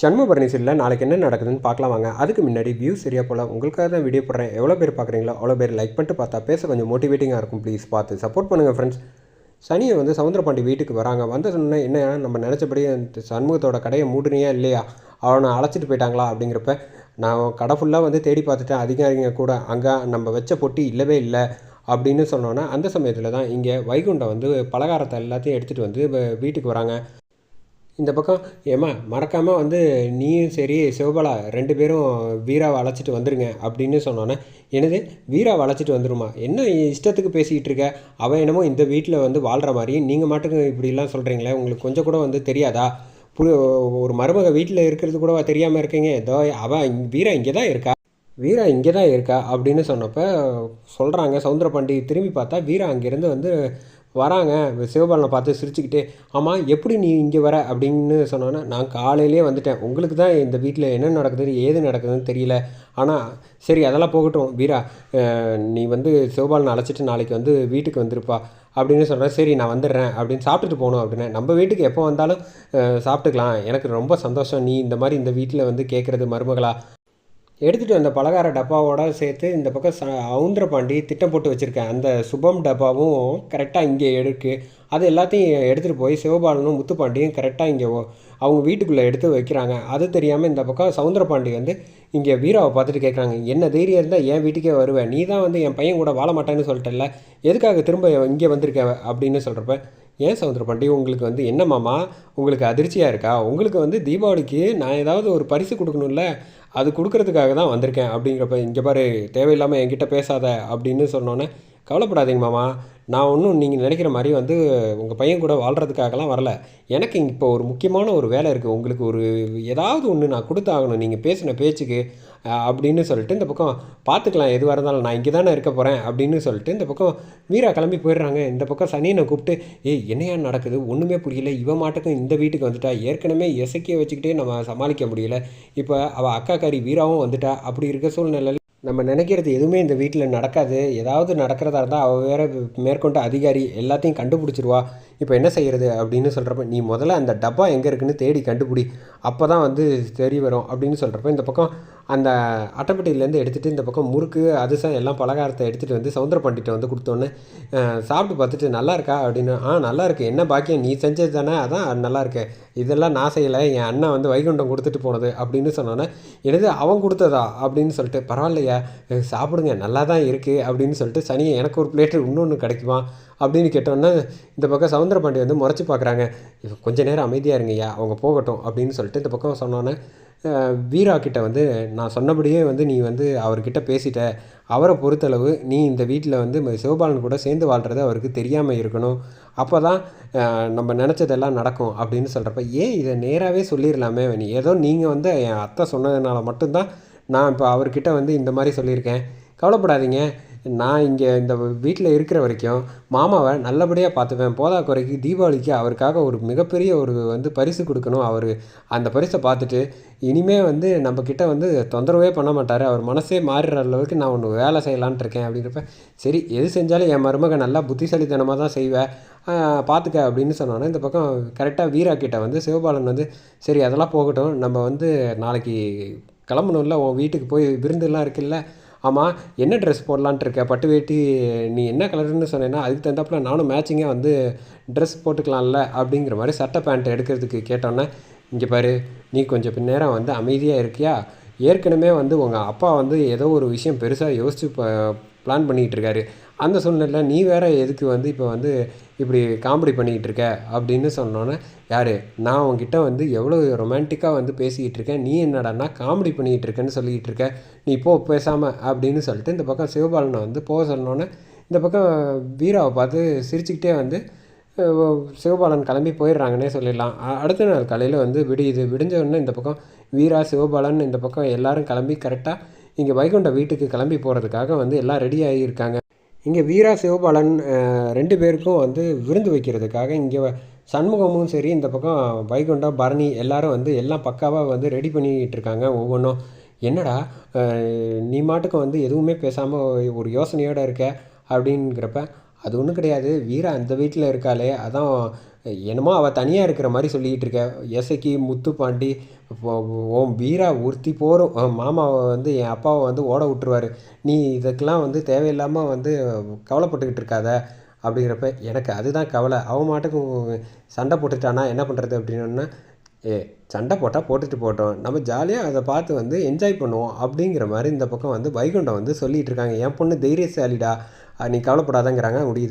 சண்முகபரணி சீரியலில் நாளைக்கு என்ன நடக்குதுன்னு பார்க்கலாம் வாங்க. அதுக்கு முன்னாடி வியூ சரியாக போல் உங்களுக்காக தான் வீடியோ போடுறேன். எவ்வளோ பேர் பார்க்குறீங்களோ அவ்வளோ பேர் லைக் பண்ணிட்டு பார்த்தா பேச கொஞ்சம் மோட்டிவேட்டிங்காக இருக்கும். ப்ளீஸ் பார்த்து சப்போர்ட் பண்ணுங்கள் ஃப்ரெண்ட்ஸ் சனியை வந்து சவுந்தரபாண்டி வீட்டுக்கு வராங்க. வந்த சொன்னே என்ன நம்ம நினச்சபடி அந்த சண்முகத்தோட கடையை மூடுனியா இல்லையா? அவனை அழைச்சிட்டு போயிட்டாங்களா அப்படிங்கிறப்ப நான் கடை ஃபுல்லாக வந்து தேடி பார்த்துட்டேன். அதிகாரிங்க கூட அங்கே நம்ம வச்ச பொட்டி இல்லவே இல்லை அப்படின்னு சொன்னோன்னா அந்த சமயத்தில் தான் இங்கே வைகுண்டம் வந்து பலகாரத்தை எல்லாத்தையும் எடுத்துகிட்டு வந்து வீட்டுக்கு வராங்க. இந்த பக்கம் ஏம்மா மறக்காமல் வந்து நீயும் சரி சிவபாலா ரெண்டு பேரும் வீராவை அழைச்சிட்டு வந்துருங்க அப்படின்னு சொன்னோன்னே என்னது வீராவை அழைச்சிட்டு வந்துருமா? என்ன இஷ்டத்துக்கு பேசிக்கிட்டு இருக்க? அவன் என்னமோ இந்த வீட்டில் வந்து வாழ்கிற மாதிரி நீங்கள் மாட்டுக்கு இப்படிலாம் சொல்கிறீங்களே உங்களுக்கு கொஞ்சம் கூட வந்து தெரியாதா? புது ஒரு மருமக வீட்டில் இருக்கிறது கூட தெரியாமல் இருக்கீங்க? இதோ அவன் வீரா இங்கே தான் இருக்கா? வீரா இங்கே தான் இருக்கா? அப்படின்னு சொன்னப்போ சொல்கிறாங்க சவுந்தரபாண்டி திரும்பி பார்த்தா வீரா அங்கேருந்து வந்து வராங்க. சிவபாலனை பார்த்து சிரிச்சுக்கிட்டே ஆமாம் எப்படி நீ இங்கே வர? அப்படின்னு சொன்னோன்னா நான் காலையிலேயே வந்துட்டேன். உங்களுக்கு தான் இந்த வீட்டில் என்ன நடக்குது ஏது நடக்குதுன்னு தெரியல. ஆனால் சரி அதெல்லாம் போகட்டும். வீரா நீ வந்து சிவபாலனை அழைச்சிட்டு நாளைக்கு வந்து வீட்டுக்கு வந்திருப்பா. அப்படின்னு சொல்கிறேன் சரி நான் வந்துடுறேன். அப்படின்னு சாப்பிட்டுட்டு போகணும் அப்படின்னு நம்ம வீட்டுக்கு எப்போ வந்தாலும் சாப்பிட்டுக்கலாம். எனக்கு ரொம்ப சந்தோஷம். நீ இந்த மாதிரி இந்த வீட்டில் வந்து கேட்குறது மருமகளா? எடுத்துகிட்டு வந்த பலகார டப்பாவோட சேர்த்து இந்த பக்கம் ச அவுந்திரபாண்டி திட்டம் போட்டு வச்சுருக்கேன். அந்த சுபம் டப்பாவும் கரெக்டாக இங்கே எடுக்கு அது எல்லாத்தையும் எடுத்துகிட்டு போய் சிவபாலனும் முத்துப்பாண்டியும் கரெக்டாக இங்கே அவங்க வீட்டுக்குள்ளே எடுத்து வைக்கிறாங்க. அது தெரியாமல் இந்த பக்கம் சவுந்தரபாண்டி வந்து இங்கே வீராவை பார்த்துட்டு கேட்குறாங்க என்ன தைரியம் இருந்தால் என் வீட்டுக்கே வருவேன் நீ தான் வந்து என் பையன் கூட வாழ மாட்டேன்னு சொல்லிட்டல எதுக்காக திரும்ப இங்கே வந்திருக்க? அப்படின்னு சொல்கிறப்ப ஏன் சவுந்தரபாண்டி உங்களுக்கு வந்து என்ன உங்களுக்கு அதிர்ச்சியாக இருக்கா? உங்களுக்கு வந்து தீபாவளிக்கு நான் ஏதாவது ஒரு பரிசு கொடுக்கணும்ல அது கொடுக்கறதுக்காக தான் வந்திருக்கேன். அப்படிங்கிறப்ப இங்கே பாரு தேவையில்லாமல் என்கிட்ட பேசாத அப்படின்னு சொன்னோன்னே கவலைப்படாதீங்க மாமா. நான் ஒன்றும் நீங்கள் நினைக்கிற மாதிரி வந்து உங்கள் பையன் கூட வாழ்கிறதுக்காகலாம் வரல. எனக்கு இப்போ ஒரு முக்கியமான ஒரு வேலை இருக்குது உங்களுக்கு ஒரு ஏதாவது ஒன்று நான் கொடுத்தாகணும். நீங்கள் பேசின பேச்சுக்கு அப்படின்னு சொல்லிட்டு இந்த பக்கம் பார்த்துக்கலாம். எதுவாக இருந்தாலும் நான் இங்கே தானே இருக்க போகிறேன் அப்படின்னு சொல்லிட்டு இந்த பக்கம் வீரா கிளம்பி போயிடுறாங்க. இந்த பக்கம் சனியனை கூப்பிட்டு ஏய் என்னையா நடக்குது? ஒன்றுமே புரியல. இவ மாட்டுக்கும் இந்த வீட்டுக்கு வந்துட்டா. ஏற்கனவே இசைக்க வச்சுக்கிட்டே நம்ம சமாளிக்க முடியல. இப்போ அவள் அக்காக்காரி வீராவும் வந்துட்டா. அப்படி இருக்க சூழ்நிலையில் நம்ம நினைக்கிறது எதுவுமே இந்த வீட்டில் நடக்காது. ஏதாவது நடக்கிறதா இருந்தால் அவள் வேற மேற்கொண்ட அதிகாரி எல்லாத்தையும் கண்டுபிடிச்சிருவா. இப்போ என்ன செய்கிறது அப்படின்னு சொல்கிறப்ப நீ முதல்ல அந்த டப்பா எங்கே இருக்குன்னு தேடி கண்டுபிடி. அப்போ தான் வந்து தெரிய வரும். அப்படின்னு சொல்கிறப்ப இந்த பக்கம் அந்த அட்டைப்பட்டியிலேருந்து எடுத்துகிட்டு இந்த பக்கம் முறுக்கு அதிசம் எல்லாம் பலகாரத்தை எடுத்துகிட்டு வந்து சவுந்தர பண்டிட்டை வந்து கொடுத்தோன்னே சாப்பிட்டு பார்த்துட்டு நல்லா இருக்கா? அப்படின்னு ஆ நல்லா என்ன பாக்கியம்? நீ செஞ்சது தானே? அதான் நல்லா இருக்கு. இதெல்லாம் நான் செய்யலை. என் அண்ணன் வந்து வைகுண்டம் கொடுத்துட்டு போனது. அப்படின்னு சொன்னோன்னே எனது அவன் கொடுத்ததா? அப்படின்னு சொல்லிட்டு பரவாயில்லையா? சாப்பிடுங்க நல்லா தான் இருக்குது அப்படின்னு சொல்லிட்டு சனியை எனக்கு ஒரு பிளேட்டு இன்னொன்று கிடைக்குமா அப்படின்னு கேட்டோன்னே இந்த பக்கம் சவுந்தரபாண்டி வந்து முறைச்சி பார்க்குறாங்க. கொஞ்ச நேரம் அமைதியாக இருங்கய்யா அவங்க போகட்டும் அப்படின்னு சொல்லிட்டு இந்த பக்கம் சொன்னோன்னே வீரா கிட்ட வந்து நான் சொன்னபடியே வந்து நீ வந்து அவர்கிட்ட பேசிட்ட அவரை பொறுத்தளவு நீ இந்த வீட்டில் வந்து சிவபாலன் கூட சேர்ந்து வாழ்கிறது அவருக்கு தெரியாமல் இருக்கணும். அப்போ தான் நம்ம நினச்சதெல்லாம் நடக்கும் அப்படின்னு சொல்கிறப்ப ஏன் இதை நேராகவே சொல்லிடலாமே நீ ஏதோ நீங்கள் வந்து என் அத்தை சொன்னதுனால மட்டும்தான் நான் இப்போ அவர்கிட்ட வந்து இந்த மாதிரி சொல்லியிருக்கேன். கவலைப்படாதீங்க. நான் இங்கே இந்த வீட்டில் இருக்கிற வரைக்கும் மாமாவை நல்லபடியாக பார்த்துப்பேன். போதா குறைக்கு தீபாவளிக்கு அவருக்காக ஒரு மிகப்பெரிய ஒரு வந்து பரிசு கொடுக்கணும். அவர் அந்த பரிசை பார்த்துட்டு இனிமே வந்து நம்மக்கிட்ட வந்து தொந்தரவே பண்ண மாட்டார். அவர் மனசே மாறுற அளவுக்கு நான் ஒன்று வேலை செய்யலான்ட்டு இருக்கேன் அப்படிங்கிறப்ப சரி எது செஞ்சாலும் என் மருமக நல்லா புத்திசாலித்தனமாக தான் செய்வேன் பார்த்துக்க அப்படின்னு சொன்னோன்னே இந்த பக்கம் கரெக்டாக வீரா கிட்ட வந்து சிவபாலன் வந்து சரி அதெல்லாம் போகட்டும். நம்ம வந்து நாளைக்கு கிளம்பணும்ல உன் வீட்டுக்கு போய் விருந்துலாம் இருக்குல்ல. ஆமாம் என்ன ட்ரெஸ் போடலான்ட்டு இருக்க? பட்டு வேட்டி நீ என்ன கலர்னு சொன்னேன்னா அதுக்கு தகுந்தாப்புல நானும் மேட்சிங்காக வந்து ட்ரெஸ் போட்டுக்கலாம்ல அப்படிங்கிற மாதிரி சட்டை பேண்ட் எடுக்கிறதுக்கு கேட்டோன்னே இங்கே பாரு நீ கொஞ்சம் பின் நேரம் வந்து அமைதியாக இருக்கியா? ஏற்கனவே வந்து உங்கள் அப்பா வந்து ஏதோ ஒரு விஷயம் பெருசாக யோசித்து பிளான் பண்ணிகிட்டு இருக்காரு. அந்த சூழ்நிலையில் நீ வேற எதுக்கு வந்து இப்போ வந்து இப்படி காமெடி பண்ணிக்கிட்டு இருக்க? அப்படின்னு சொன்னோன்னே யார் நான் உங்ககிட்ட வந்து எவ்வளோ ரொமான்டிக்காக வந்து பேசிக்கிட்டு இருக்கேன். நீ என்னடான்னா காமெடி பண்ணிக்கிட்டு இருக்கேன்னு சொல்லிக்கிட்டு இருக்க. நீ இப்போ பேசாமல் அப்படின்னு சொல்லிட்டு இந்த பக்கம் சிவபாலனை வந்து போக சொன்னோன்னே இந்த பக்கம் வீராவை பார்த்து சிரிச்சுக்கிட்டே வந்து சிவபாலன் கிளம்பி போயிடுறாங்கன்னே சொல்லிடலாம். அடுத்த நாள் காலையில் வந்து விடியுது. விடிஞ்ச உடனே இந்த பக்கம் வீரா சிவபாலன் இந்த பக்கம் எல்லாரும் கிளம்பி கரெக்டாக இங்கே வைகுண்ட வீட்டுக்கு கிளம்பி போகிறதுக்காக வந்து எல்லாம் ரெடி ஆகியிருக்காங்க இங்கே வீரா சிவபாலன் ரெண்டு பேருக்கும் வந்து விருந்து வைக்கிறதுக்காக இங்கே சண்முகமும் சரி இந்த பக்கம் வைகுண்டம் பரணி எல்லாரும் வந்து எல்லாம் பக்காவாக வந்து ரெடி பண்ணிக்கிட்டு இருக்காங்க ஒவ்வொன்றும் என்னடா நீ மாட்டுக்கு வந்து எதுவுமே பேசாமல் ஒரு யோசனையோடு இருக்க அப்படிங்கிறப்ப அது ஒன்றும் கிடையாது. வீரா அந்த வீட்டில் இருக்காளே அதான் என்னமோ அவள் தனியாக இருக்கிற மாதிரி சொல்லிக்கிட்டு இருக்கா. எசைக்கு முத்துப்பாண்டி இப்போ ஓம் வீரா உறுத்தி போகிறோம் மாமாவை வந்து என் அப்பாவை வந்து ஓட விட்டுருவாரு. நீ இதுக்கெல்லாம் வந்து தேவையில்லாமல் வந்து கவலைப்பட்டுக்கிட்டு இருக்காத அப்படிங்கிறப்ப எனக்கு அதுதான் கவலை. அவன் மாட்டுக்கும் சண்டை போட்டுட்டானா என்ன பண்ணுறது அப்படின்னா ஏ சண்டை போட்டால் போட்டுட்டு போட்டோம். நம்ம ஜாலியாக அதை பார்த்து வந்து என்ஜாய் பண்ணுவோம் அப்படிங்கிற மாதிரி இந்த பக்கம் வந்து வைகுண்டம் வந்து சொல்லிகிட்டு இருக்காங்க. என் பொண்ணு தைரியசாலிடா. நீ கவலைப்படாதங்கிறாங்க முடியுது.